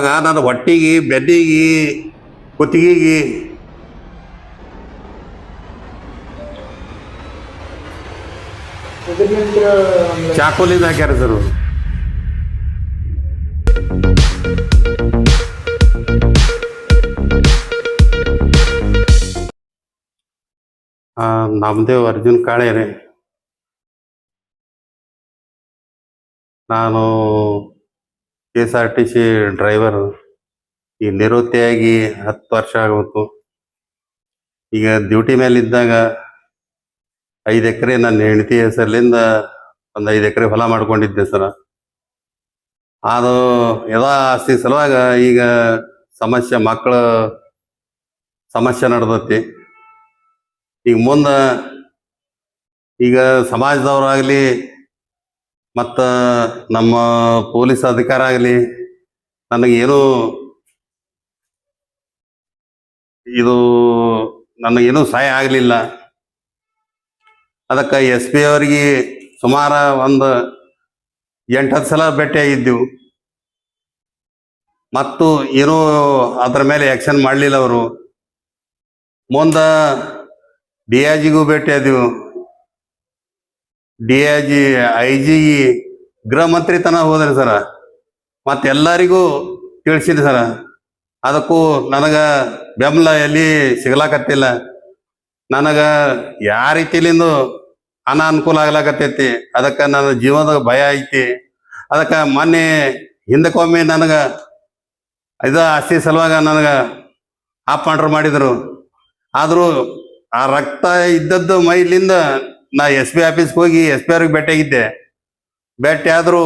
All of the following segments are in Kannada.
ಆಗ ನನ್ನ ಹೊಟ್ಟಿಗೆ ಬೆನ್ನಿಗೆ ಕುತ್ತಿಗೆಗೆ. ಚಾಕೋಲಿಂದ ಹಾಕ್ಯಾರ ಸರ್ ಅರ್ಜುನ್ ಕಾಳೆ ನಾನು K S R T C driver ಈ ನಿವೃತ್ತಿಯಾಗಿ ಹತ್ತು ವರ್ಷ ಆಗೋತು. ಈಗ ಡ್ಯೂಟಿ ಮೇಲೆ ಇದ್ದಾಗ ಐದು ಎಕರೆ ನನ್ನ ಹೆಂಡತಿ ಹೆಸರ್ಲಿಂದ ಒಂದು ಐದು ಎಕರೆ ಹೊಲ ಮಾಡ್ಕೊಂಡಿದ್ದೆ ಸರ. ಅದು ಎಲ್ಲ ಆಸ್ತಿ ಸಲುವಾಗ ಈಗ ಸಮಸ್ಯೆ ಮಕ್ಕಳ ಸಮಸ್ಯೆ ನಡೆದತಿ. ಈಗ ಮುಂದೆ ಈಗ ಸಮಾಜದವ್ರಾಗಲಿ ಮತ್ತು ನಮ್ಮ ಪೊಲೀಸ್ ಅಧಿಕಾರ ಆಗಲಿ ನನಗೇನು ಇದು ನನಗೇನು ಸಹಾಯ ಆಗಲಿಲ್ಲ. ಅದಕ್ಕೆ ಎಸ್ ಪಿ ಅವರಿಗೆ ಸುಮಾರು ಒಂದು ಎಂಟು ಹತ್ತು ಸಲ ಭೇಟಿಯಾಗಿದ್ದೆವು ಮತ್ತು ಏನೂ ಅದರ ಮೇಲೆ ಆ್ಯಕ್ಷನ್ ಮಾಡಲಿಲ್ಲ ಅವರು. ಮುಂದೆ ಡಿ ಐ ಜಿಗೂ ಭೇಟಿಯಾದೆವು D I G I G ಗೃಹ ಮಂತ್ರಿ ತನ ಹೋದ್ರಿ ಸರ. ಮತ್ತೆಲ್ಲರಿಗೂ ತಿಳಿಸಿರಿ ಸರ. ಅದಕ್ಕೂ ನನಗೆ ಬೆಂಬಲ ಎಲ್ಲಿ ಸಿಗ್ಲಾಕತ್ತಿಲ್ಲ. ನನಗೆ ಯಾವ ರೀತಿಲಿಂದ ಅನಾನುಕೂಲ ಆಗ್ಲಾಕತ್ತೈತಿ. ಅದಕ್ಕೆ ನನ್ನ ಜೀವನದ ಭಯ ಐತಿ. ಅದಕ್ಕೆ ಮೊನ್ನೆ ಹಿಂದಕ್ಕೊಮ್ಮೆ ನನಗೆ ಇದು ಆಸ್ತಿ ಸಲುವಾಗ ನನಗೆ ಆಪ್ ಆರ್ಡ್ರ್ ಮಾಡಿದರು. ಆದರೂ ಆ ರಕ್ತ ಇದ್ದದ್ದು ಮೈಲಿಂದ ನಾ ಎಸ್ ಪಿ ಆಫೀಸ್ಗೆ ಹೋಗಿ ಎಸ್ ಪಿ ಅವ್ರಿಗೆ ಭೇಟಿಯಾಗಿದ್ದೆ ಭೇಟಿ ಆದರೂ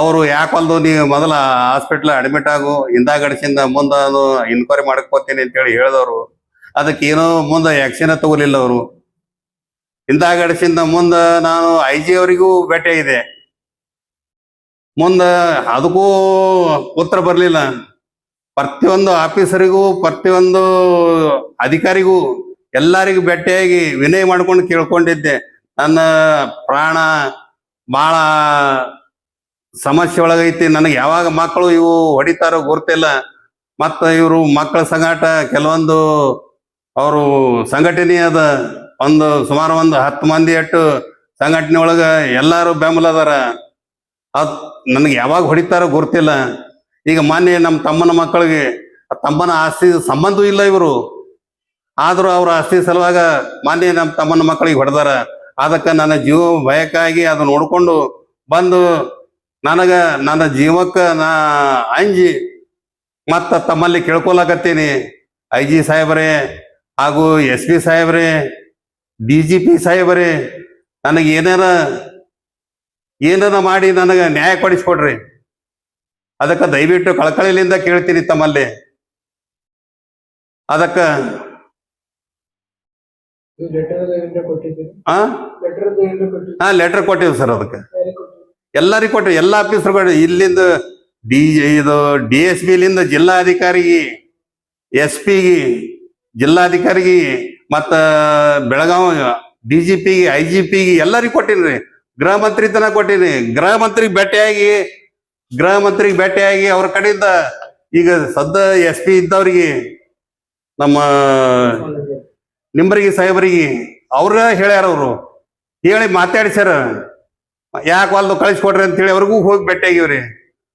ಅವರು ಯಾಕಲ್ದು ನೀವು ಮೊದಲ ಹಾಸ್ಪಿಟ್ಲ್ ಅಡ್ಮಿಟ್ ಆಗು, ಹಿಂದಾಗಡಿಸಿಂದ ಮುಂದೆ ಅದು ಇನ್ಕ್ವೈರಿ ಮಾಡ್ಕೋತೀನಿ ಅಂತೇಳಿ ಹೇಳಿದವರು. ಅದಕ್ಕೆ ಏನೋ ಮುಂದೆ ಆಕ್ಷನ್ ತಗೋಲಿಲ್ಲ ಅವರು. ಹಿಂದಾಗಡಿಸಿಂದ ಮುಂದೆ ನಾನು ಐ ಜಿ ಅವರಿಗೂ ಭೇಟಿಯಾಗಿದೆ ಮುಂದೆ ಅದಕ್ಕೂ ಉತ್ತರ ಬರಲಿಲ್ಲ. ಪ್ರತಿಯೊಂದು ಆಫೀಸರಿಗೂ ಪ್ರತಿಯೊಂದು ಅಧಿಕಾರಿಗೂ ಎಲ್ಲರಿಗೂ ಭೇಟಿಯಾಗಿ ವಿನಯ ಮಾಡ್ಕೊಂಡು ಕೇಳ್ಕೊಂಡಿದ್ದೆ. ನನ್ನ ಪ್ರಾಣ ಬಹಳ ಸಮಸ್ಯೆ ಒಳಗೈತಿ. ನನಗೆ ಯಾವಾಗ ಮಕ್ಕಳು ಇವು ಹೊಡಿತಾರೋ ಗೊತ್ತಿಲ್ಲ. ಮತ್ತ ಇವರು ಮಕ್ಕಳ ಸಂಗಾಟ ಕೆಲವೊಂದು ಅವರು ಸಂಘಟನೆ ಅದ. ಒಂದು ಸುಮಾರು ಒಂದು ಹತ್ತು ಮಂದಿ ಅಟ್ಟು ಸಂಘಟನೆ ಒಳಗೆ ಎಲ್ಲರೂ ಬೆಂಬಲ ಅದಾರ. ಅದ್ ನನಗೆ ಯಾವಾಗ ಹೊಡಿತಾರೋ ಗೊತ್ತಿಲ್ಲ. ಈಗ ಮೊನ್ನೆ ನಮ್ಮ ತಮ್ಮನ ಮಕ್ಕಳಿಗೆ ತಮ್ಮನ ಆಸ್ತಿ ಸಂಬಂಧವೂ ಇಲ್ಲ ಇವರು. ಆದರೂ ಅವ್ರ ಆಸ್ತಿ ಸಲುವಾಗ ಮೊನ್ನೆ ನಮ್ಮ ತಮ್ಮನ ಮಕ್ಕಳಿಗೆ ಹೊಡೆದಾರ. ಅದಕ್ಕೆ ನನ್ನ ಜೀವ ಭಯಕ್ಕಾಗಿ ಅದು ನೋಡಿಕೊಂಡು ಬಂದು ನನಗ ನನ್ನ ಜೀವಕ್ಕೆ ನಾ ಅಂಜಿ ಮತ್ತ ತಮ್ಮಲ್ಲಿ ಕೇಳ್ಕೊಳಕತ್ತೀನಿ ಐ ಜಿ ಸಾಹೇಬರೇ ಹಾಗೂ ಎಸ್ ಪಿ ಸಾಹೇಬ್ರೆ, ಡಿ ಜಿ ಪಿ ಸಾಹೇಬರೇ, ನನಗೆ ಏನಾರ ಏನಾರ ಮಾಡಿ ನನಗೆ ನ್ಯಾಯ ಕೊಡಿಸ್ಕೊಡ್ರಿ. ಅದಕ್ಕೆ ದಯವಿಟ್ಟು ಕಳಕಳಿಲಿಂದ ಕೇಳ್ತೀನಿ ತಮ್ಮಲ್ಲಿ. ಅದಕ್ಕೆ ಕೊಟ್ಟಿದ್ದೀರಿ? ಹಾ ಲೆಟರ್ ಕೊಟ್ಟಿವಿ ಸರ್ ಅದಕ್ಕೆ. ಎಲ್ಲರಿಗೂ ಕೊಟ್ಟು ಎಲ್ಲ ಆಫೀಸರ್ಗಳು ಇಲ್ಲಿಂದ ಡಿ ಇದು ಡಿ ಎಸ್ ಪಿಲಿಂದ ಜಿಲ್ಲಾಧಿಕಾರಿಗೆ ಎಸ್ ಪಿಗೆ ಜಿಲ್ಲಾಧಿಕಾರಿಗೆ ಮತ್ತು ಬೆಳಗಾವಿ ಡಿ ಜಿ ಪಿಗೆ ಐ ಜಿ ಪಿಗೆ ಎಲ್ಲರಿಗೂ ಕೊಟ್ಟಿನಿ ಗೃಹ ಮಂತ್ರಿ ತನ ಕೊಟ್ಟಿನಿ ಗೃಹ ಮಂತ್ರಿಗೆ ಭೇಟಿಯಾಗಿ ಗೃಹ ಮಂತ್ರಿಗೆ ಭೇಟಿಯಾಗಿ ಅವ್ರ ಕಡೆಯಿಂದ ಈಗ ಸದ್ದ ಎಸ್ ಪಿ ಇದ್ದವ್ರಿಗೆ ನಮ್ಮ ನಿಂಬರಿಗೆ ಸಾಹೇಬರಿಗೆ ಅವ್ರ ಹೇಳ್ಯಾರ ಅವರು. ಹೇಳಿ ಮಾತಾಡಿ ಸರ್. ಯಾಕೆ ವಾಲ್ದು ಕಳಿಸ್ಕೊಡ್ರಿ ಅಂತೇಳಿ ಅವ್ರಿಗೂ ಹೋಗಿ ಭೇಟಿಯಾಗಿವ್ರಿ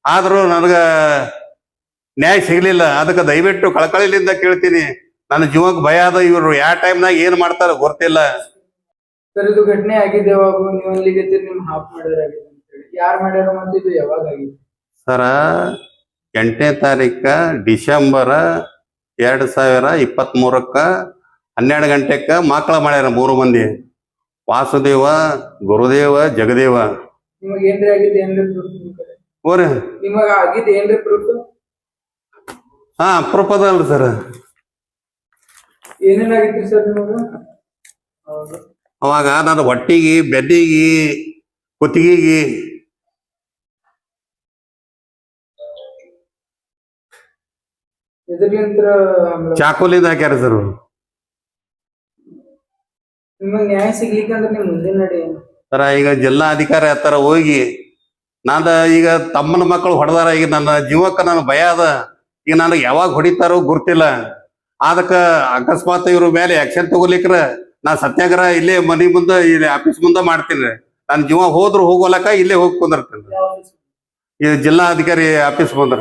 ಆದರೂ ನನಗೆ ನ್ಯಾಯ ಸಿಗಲಿಲ್ಲ. ಅದಕ್ಕೆ ದಯವಿಟ್ಟು ಕಳಕಳಿಲಿಂದ ಕೇಳ್ತೀನಿ. ನನ್ನ ಜೀವಕ್ಕೆ ಭಯ ಅದ. ಇವರು ಯಾವ ಟೈಮ್ನಾಗ ಏನು ಮಾಡ್ತಾರ ಗೊತ್ತಿಲ್ಲ. ಸರ್ ಇದು ಘಟನೆ ಆಗಿದೆ ಯಾವಾಗ ನೀವು ಅಲ್ಲಿಗೆ ನಿಮ್ ಹಾಫ್ ಮಾಡಿದ್ರೆ ಆಗಿದೆ ಅಂತ ಹೇಳಿ ಯಾರು ಮಾಡ್ಯಾರ ಮತ್ತೆ ಇದು ಯಾವಾಗ ಆಗಿದೆ? ಸರ ಎಂಟನೇ ತಾರೀಕ ಡಿಸೆಂಬರ್ ಎರಡು ಸಾವಿರ ಇಪ್ಪತ್ತ್ಮೂರಕ್ಕ ಹನ್ನೆರಡು ಗಂಟೆಕ್ಕ ಮಕ್ಕಳ ಮಾಡ್ಯಾರ ಮೂರು ಮಂದಿ. ವಾಸುದೇವ ಗುರುದೇವ ಜಗದೇವ. ಪ್ರೂಫ್ ಓರಿ ಪ್ರೂಫ್ ಹಾ ಅಪ್ರೂಪ ಅದಲ್ರಿ ಸರ್ ಅವಾಗ ನಾನು ಹೊಟ್ಟಿಗೆ ಬೆಡ್ಡಿಗೆ ಕುತ್ತಿಗೆಗೆ. ಚಾಕೋಲಿಂದ ಹಾಕ್ಯಾರ ಸರ್ ನಿಮಗ್ ನ್ಯಾಯ ಸಿಗ್ಲಿಕ್ಕಂದ್ರ ನಿಮ್ ಮುಂದಿನ ನಡೆ ಏನು ಸರ ಈಗ ಜಿಲ್ಲಾ ಅಧಿಕಾರಿ ಹತ್ತಾರ ಹೋಗಿ ನಾನು ಈಗ ತಮ್ಮನ ಮಕ್ಕಳು ಹೊಡೆದಾರ ಈಗ ನನ್ನ ಜೀವಕ್ಕೆ ನನ್ನ ಭಯ ಅದ. ಈಗ ನನಗೆ ಯಾವಾಗ ಹೊಡಿತಾರೋ ಗುರ್ತಿಲ್ಲ. ಅದಕ್ಕ ಅಕಸ್ಮಾತ್ ಇವ್ರ ಮೇಲೆ ಆಕ್ಷನ್ ತಗೋಲಿಕ್ರ ನಾ ಸತ್ಯಾಗ್ರಹ ಇಲ್ಲೇ ಮನಿ ಮುಂದೆ ಇಲ್ಲಿ ಆಫೀಸ್ ಮುಂದೆ ಮಾಡ್ತೀನಿ. ನನ್ನ ಜೀವ ಹೋದ್ರು ಹೋಗೋಲಕ ಇಲ್ಲೇ ಹೋಗಿ ಕುಂದಿರ್ತೀನಿ. ಈ ಜಿಲ್ಲಾ ಅಧಿಕಾರಿ ಆಫೀಸ್ ಬಂದ್ರ.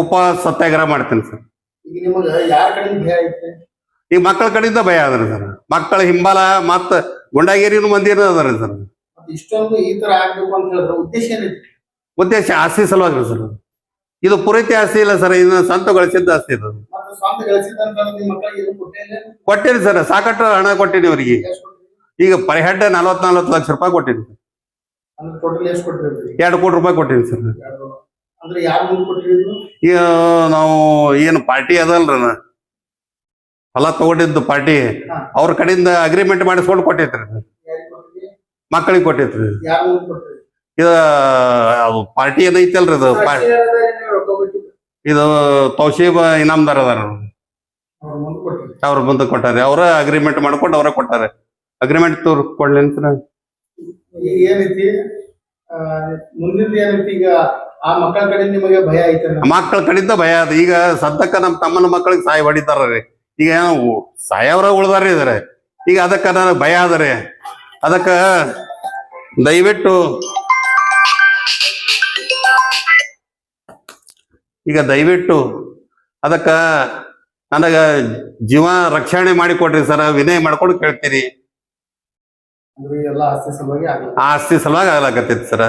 ಉಪ ಸತ್ಯಾಗ್ರಹ. ಮಾಡ್ತೀನಿ ಸರ್. ಈಗ ನಿಮಗ ಯಾರ ಕಡೆ ಭಯ ಐತೆ? ಈಗ ಮಕ್ಕಳ ಕಡೆಯಿಂದ ಭಯ ಅದ್ರಿ ಸರ್. ಮಕ್ಕಳ ಹಿಂಬಾಲ ಮತ್ತ ಗುಂಡಾಗೇರಿನೂ ಮಂದಿರ ಅದಾರ ಸರ್. ಇಷ್ಟೊಂದು ಈ ತರ ಆಗ್ಬೇಕು ಅಂತ ಹೇಳಿದ್ರೆ ಉದ್ದೇಶ ಏನೈತಿ ಉದ್ದೇಶ ಆಸ್ತಿ ಸಲುವಾಗಿ ಸರ್. ಇದು ಪೂರೈತಿ ಆಸ್ತಿ ಇಲ್ಲ ಸರ್ ಇನ್ನು ಸ್ವಂತ ಗಳಿಸಿದ್ದ ಆಸ್ತಿ ಇದು. ಕೊಟ್ಟೇನಿ ಕೊಟ್ಟಿರಿ ಸರ್ ಸಾಕಷ್ಟು ಹಣ ಕೊಟ್ಟಿನಿ ಅವರಿಗೆ. ಈಗ ಪರ್ ಹೆಡ್ ನಲ್ವತ್ ನಲ್ವತ್ತು ಲಕ್ಷ ರೂಪಾಯಿ ಕೊಟ್ಟಿನಿ ಎರಡು ಕೋಟಿ ರೂಪಾಯಿ ಕೊಟ್ಟಿನಿ ಸರ್. ಈಗ ನಾವು ಏನು ಪಾರ್ಟಿ ಅದಲ್ರಿ ನಾ ಹೊಲ ತಗೊಂಡಿದ್ದು ಪಾರ್ಟಿ. ಅವ್ರ ಕಡೆಯಿಂದ ಅಗ್ರಿಮೆಂಟ್ ಮಾಡಿಸ್ಕೊಂಡು ಕೊಟ್ಟೈತ್ರಿ ಮಕ್ಕಳಿಗೆ ಕೊಟ್ಟೈತ್ರಿ ಇದು ಅದು ಪಾರ್ಟಿ ಪಾ- ರೊಕ್ಕ ಕೊಟ್ಟಿದ್ರು? ಇದು ತೌಶೀಬ್ ಇನಾಮದಾರ ಅದಾರ ಅವ್ರು. ಮುಂದೆ ಕೊಟ್ಟಿರಿ ಅವ್ರ ಮುಂದೆ ಕೊಟ್ಟಾರೆ. ಅವರ ಅಗ್ರಿಮೆಂಟ್ ಮಾಡ್ಕೊಂಡು ಅವರ ಕೊಟ್ಟಾರೆ. ಅಗ್ರಿಮೆಂಟ್ ತೋರ್ ಕೊಡ್ಲಿ ಅಂತ ಈಗ ಏನೈತಿ? ಆ, ಮುಂದಿನ ಏನೈತಿ? ಈಗ ಆ ಮಕ್ಕಳ ಕಡೆ ನಿಮಗೆ ಭಯ ಐತೆ ಮಕ್ಕಳ ಕಡೆಯಿಂದ ಭಯ ಅದ. ಈಗ ಸದ್ಯಕ್ಕ ನಮ್ಮ ತಮ್ಮನ ಮಕ್ಕಳಿಗೆ ಸಾಯಿ ಹೊಡಿತಾರ್ರಿ. ಈಗ ಏನೋ ಸಾಯವ್ರ ಉಳ್ದಾರ ಇದಾರೆ. ಈಗ ಅದಕ್ಕ ನನಗೆ ಭಯ ಆದರೆ ಅದಕ್ಕ ದಯವಿಟ್ಟು ಈಗ ದಯವಿಟ್ಟು ಅದಕ್ಕ ನನಗ ಜೀವ ರಕ್ಷಣೆ ಮಾಡಿ ಕೊಡ್ರಿ ಸರ್ ವಿನಯ ಮಾಡ್ಕೊಂಡು ಕೇಳ್ತೀರಿ ಆಸ್ತಿ ಸಲುವಾಗಿ ಆಗ್ಲಾಕತ್ತೈತಿ ಸರ್.